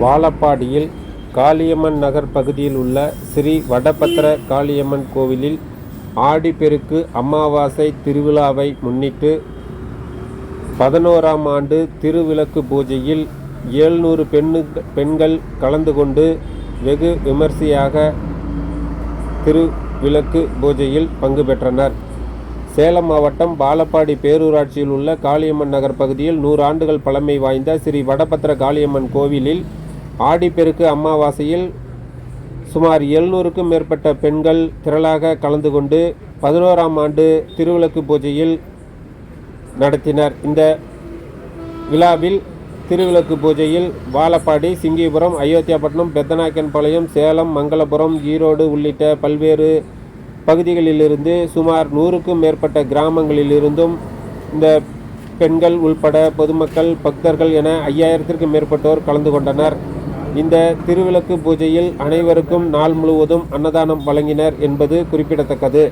வாழப்பாடியில் காளியம்மன் நகர் பகுதியில் உள்ள ஸ்ரீ வடபத்திர காளியம்மன் கோவிலில் ஆடிப்பெருக்கு அமாவாசை திருவிழாவை முன்னிட்டு பதினோராம் ஆண்டு திருவிளக்கு பூஜையில் ஏழ்நூறு பெண்ணு பெண்கள் கலந்து கொண்டு வெகு விமர்சையாக திருவிளக்கு பூஜையில் பங்கு பெற்றனர். சேலம் மாவட்டம் பாலப்பாடி பேரூராட்சியில் உள்ள காளியம்மன் நகர் பகுதியில் நூறு ஆண்டுகள் பழமை வாய்ந்த ஸ்ரீ வடபத்திர காளியம்மன் கோவிலில் ஆடிப்பெருக்கு அமாவாசையில் சுமார் எழுநூறுக்கும் மேற்பட்ட பெண்கள் திரளாக கலந்து கொண்டு பதினோராம் ஆண்டு திருவிளக்கு பூஜையில் நடத்தினர். இந்த விழாவில் திருவிளக்கு பூஜையில் வாழப்பாடி சிங்கிபுரம் அயோத்தியாபட்டினம் பெத்தநாயக்கன்பாளையம் சேலம் மங்களபுரம் ஈரோடு உள்ளிட்ட பல்வேறு பகுதிகளிலிருந்து சுமார் நூறுக்கும் மேற்பட்ட கிராமங்களிலிருந்தும் இந்த பெண்கள் உள்பட பொதுமக்கள் பக்தர்கள் என ஐயாயிரத்திற்கும் மேற்பட்டோர் கலந்து கொண்டனர். இந்த திருவிளக்கு பூஜையில் அனைவருக்கும் நாள் முழுவதும் அன்னதானம் வழங்கினர் என்பது குறிப்பிடத்தக்கது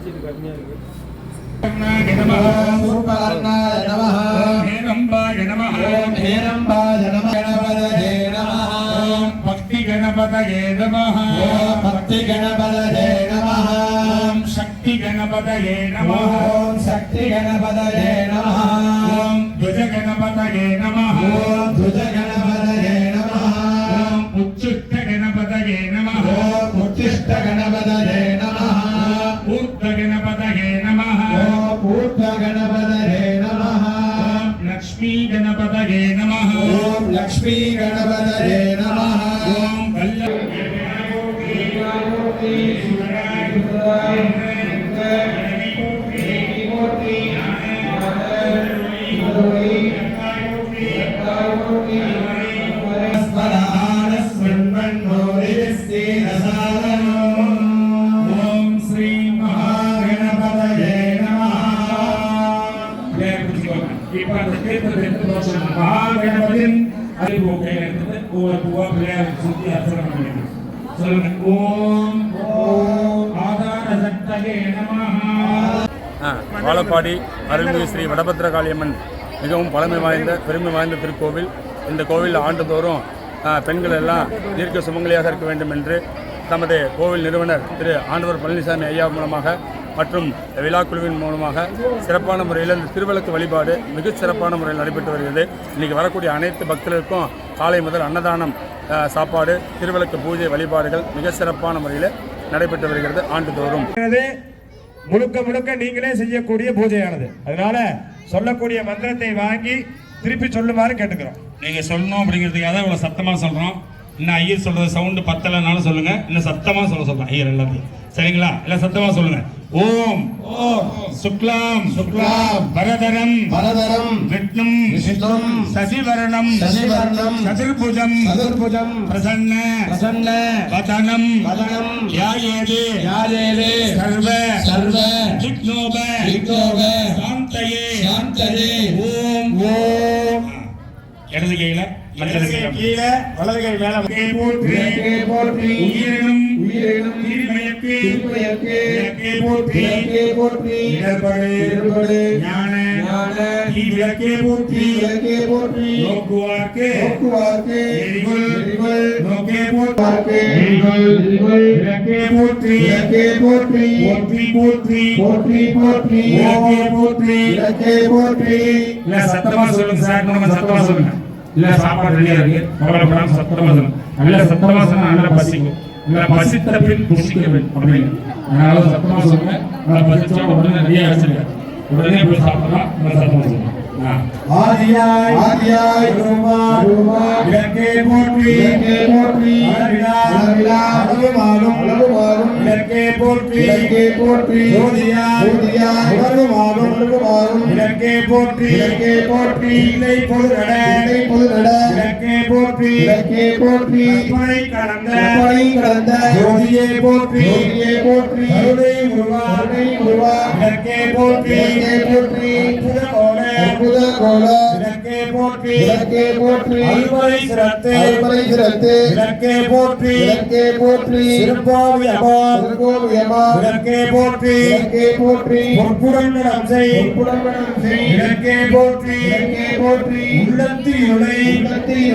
सूर्पवर्णाय नमः हेरम्बाय नमः ॐ हेरम्बाय नमः गणपतये नमः भक्तिगणपतये नमः ॐ भक्तिगणपतये नमः ॐ शक्तिगणपतये नमः ॐ జ్యేష్ఠ గణపతయే నమ పూర్త గణపతయే నమ పూర్త గణపతయే నమ లక్ష్మీ గణపతయే నమ లక్ష్మీ గణపతయే నమ மகாகணபதியின் ஒவ்வொரு பூவா சொல்லுங்க ஓம் ஓம் ஆதார சக்தகே வாழப்பாடி அருள்மிகு ஸ்ரீ வடபத்ரகாளியம்மன் மிகவும் பழமை வாய்ந்த பெருமை வாய்ந்த திருக்கோவில். இந்த கோவில் ஆண்டுதோறும் பெண்கள் எல்லாம் தீர்க்க சுமங்கலியாக இருக்க வேண்டும் என்று தமது கோவில் நிறுவனர் திரு ஆண்டவர் பழனிசாமி ஐயா மூலமாக மற்றும் விழா குழுவின் மூலமாக சிறப்பான முறையில் இந்த திருவிளக்கு வழிபாடு மிகச் சிறப்பான முறையில் நடைபெற்று வருகிறது. இன்றைக்கி வரக்கூடிய அனைத்து பக்தர்களுக்கும் காலை முதல் அன்னதானம் சாப்பாடு திருவிளக்கு பூஜை வழிபாடுகள் மிக சிறப்பான முறையில் நடைபெற்று வருகிறது ஆண்டுதோறும். இது முழுக்க முழுக்க நீங்களே செய்யக்கூடிய பூஜையானது. அதனால சொல்லக்கூடிய மந்திரத்தை வாங்கி திருப்பி சொல்லுமாறு கேட்டுக்கிறோம். நீங்க சொல்லணும் அப்படிங்கிறதுக்காக தான் இவ்வளவு சத்தமா சொல்றோம். இன்னும் ஐயர் சொல்றது சவுண்டு பத்தலைனாலும் சொல்லுங்க. இன்னும் சத்தமா சொல்ல சொல்றேன். ஐயர் எல்லாத்தையும். சரிங்களா? எல்லாம் சத்தமா சொல்லுங்க. ஓம். சுக்லாம். சுக்லாம். வரதரம் வரதரம் விஷ்ணும். விஷ்ணும். சசிவரணம். சசிவர்ணம். சதுர்புஜம். சதுர்புஜம். பிரசன்ன. பிரசன்ன. வதனம். வதனம். யாயேது. யாதேவே சர்வ. சர்வ. விக்னோப. விக்னோப. சாந்தயே. சாந்தரே ஓம் ஓம். இடது கையில கீழே வலது கை மேல. போற்றி உயிரினும் உயிரினும் திருமயக்கு திருமயக்கு போற்றி. போற்றி. இடர்படு இடர்படு. ஞான. ஞான. விளக்கே போற்றி. விளக்கே போற்றி. நோக்குவார்க்கு. நோக்குவார்க்கு. எரிகுள். எரிகுள். நோக்கே போற்றி பார்க்கு எரிகுள். எரிகுள். விளக்கே போற்றி. விளக்கே போற்றி. போற்றி போற்றி. போற்றி போற்றி. விளக்கே போற்றி. விளக்கே போற்றி. இல்ல சத்தமா சொல்லுங்க சார் நம்ம சத்தமா சொல்லுங்க. இல்ல சாப்பாடு ரெடியா இருக்கு. கவலைப்படாம சத்தமா சொல்லுங்க நல்ல சத்தமா சொன்னா நல்லா பசிக்கும். இல்ல பசித்த பின் புசிக்க வேண்டும். அப்படின்னு அதனால சொல்லுங்க நல்லா பசிச்சா உடனே ரெடியா வச்சிருங்க உடனே போய் சாப்பிடலாம். நல்லா ஆ. ஆதியாய் ஆதியாய் ரூபா ரூபா விளக்கே போற்றி. போற்றி. அளவிலா போற்றி. உலகுமாகும் விளக்கே போற்றி. விளக்கே போற்றி. இல்லை பொதுநட. இல்லை பொதுநட. விளக்கே போற்றி. விளக்கே போற்றி. கற்பனை கடந்த. கற்பனை கடந்த. ஜோதியே போற்றி. ஜோதியே போற்றி. கருணை உருவா. கருணை உருவா. விளக்கே போற்றி. விளக்கே போற்றி. அற்புத அற்புத கோல விளக்கே போற்றி. விளக்கே போற்றி. அருள்மறை சிரத்து அருள்மறை சிறத்து. விளக்கே போற்றி. விளக்கே போற்றி. சிறுப்பாவி அபாம் திருக்கோவியமா விளக்கே போற்றி. விளக்கே போற்றி. பொற்புடன் செய். பொற்புடம்படம் செய். விளக்கே போற்றி. விளக்கே போற்றி. உள்ளத்தில் உள்ளத்தில்